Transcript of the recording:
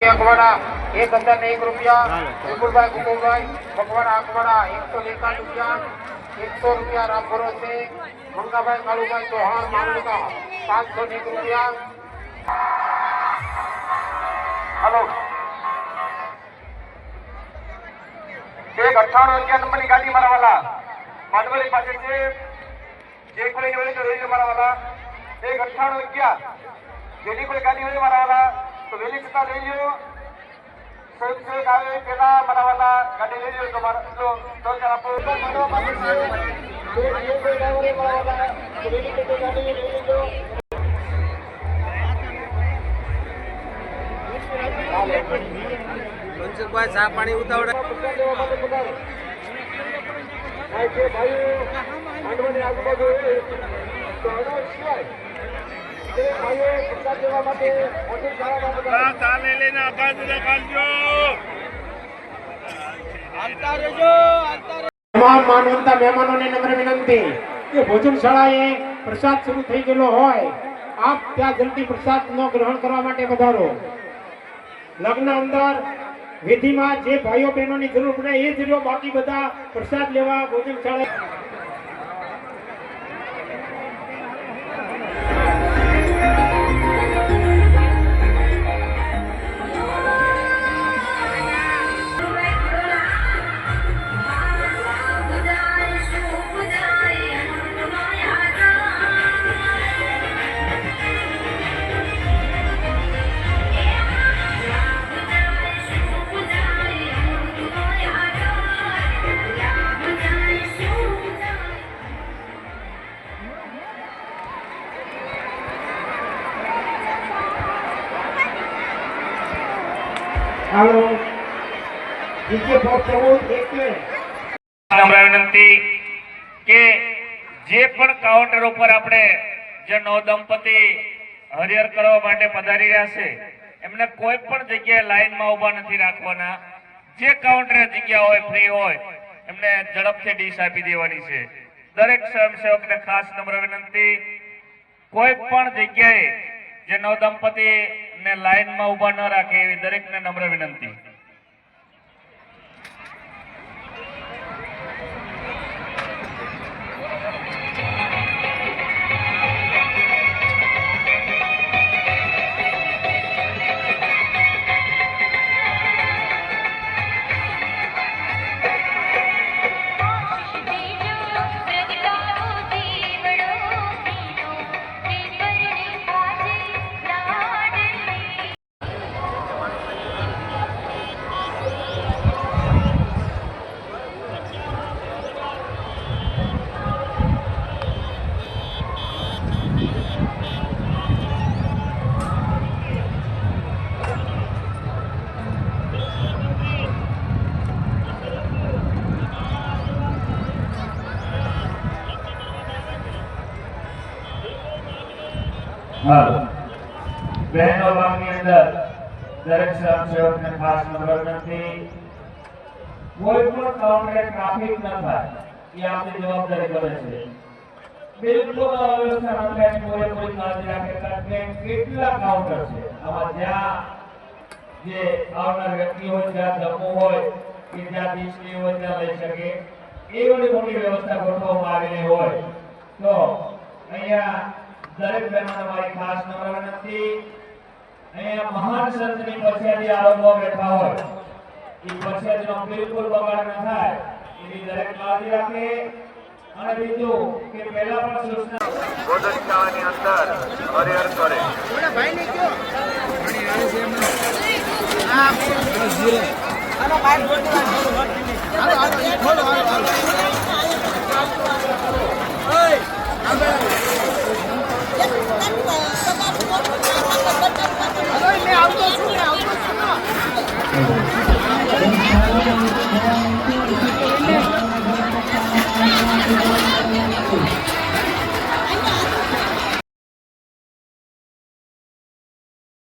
અખવાડા એક હજાર એક રૂપિયા. વિપુલભાઈ કુકુલભાઈ મકવાડા અખવાડા એકસો એકાવન રૂપિયા. એકસો રૂપિયા રામ છે મંગાભાઈ કાળુભાઈ ચૌહાણ મામલકા પાંચસો એક રૂપિયા. હલો. એક અઠાણું અગિયાર નંબરની ગાડી મારા વાલા માંડવલી પાસે છે. જે કોઈ જોડે તો લો મારા વાલા એક અઠાણું અગિયાર જેની કોઈ ગાડી હોય મારા વાલા તો વહેલી કરતા લઈ લ્યો સૌથી આવે પેલા વાલા ગાડી લઈ લ્યો તો મારા તો તો ચાલ આપો. માંડવા પાસે છે જે લઈ લેજો મનસુખભાઈ ચા પાણી ઉતાવળે. ભાઈ આજુબાજુ હોય તો અનાજ સિવાય તે ભાઈઓ પૈસા દેવા માટે મોટી શાળામાં પધારો. હાલતા રહેજો હાલતા તમામ માનવંતા મહેમાનોને નમ્ર વિનંતી કે ભોજનશાળાએ પ્રસાદ શરૂ થઈ ગયેલો હોય આપ ત્યાં જલ્દી પ્રસાદનો ગ્રહણ કરવા માટે વધારો લગ્ન અંદર વિધિમાં જે ભાઈઓ બહેનોની જરૂર પડે એ જ બાકી બધા પ્રસાદ લેવા ભોજનશાળા હાલો. નીચે વિનંતી કે જે પણ કાઉન્ટર ઉપર આપણે જે નવદંપતિ હરિયર કરવા માટે પધારી રહ્યા છે, એમને કોઈ પણ જગ્યાએ લાઈનમાં ઊભા નથી રાખવાના. જે કાઉન્ટરે જગ્યા હોય ફ્રી હોય, એમને ઝડપથી ડીશ આપી દેવાની છે. દરેક સ્વયંસેવકને ખાસ નમ્ર વિનંતી, કોઈ પણ જગ્યાએ જે નવદંપતિ ને લાઈનમાં ઊભા ન રાખે એવી દરેકને નમ્ર વિનંતી. બહેનો ભાગની અંદર દરેક સ્વયંસેવકને ખાસ નમ્ર કોઈ પણ કાઉન્ટરે ટ્રાફિક ન થાય, એ આપણી જવાબદારી બને છે. બિલકુલ અવ્યવસ્થા ન થાય પૂરેપૂરી કાળજી રાખે, કારણ કે કેટલા કાઉન્ટર છે. આમાં જ્યાં જે આવનાર વ્યક્તિ હોય, જ્યાં ધમો હોય કે જ્યાં દીસરી હોય, ત્યાં લઈ શકે. એવી મોટી વ્યવસ્થા ગોઠવવામાં આવેલી હોય. તો અહીંયા દરેક બહેનોને મારી ખાસ નમ્ર વિનંતી. અહીંયા મહાન સંતની પછેડી આરોગ્ય બેઠા હોય. એ પછેડીનો બિલકુલ બગાડ ન થાય. એની દરેક કાળજી રાખે. અને બીજું કે પહેલા પણ સૂચના ગોદસ્તાની અંદર હરિહર કરે. ભાઈ નહીં કયો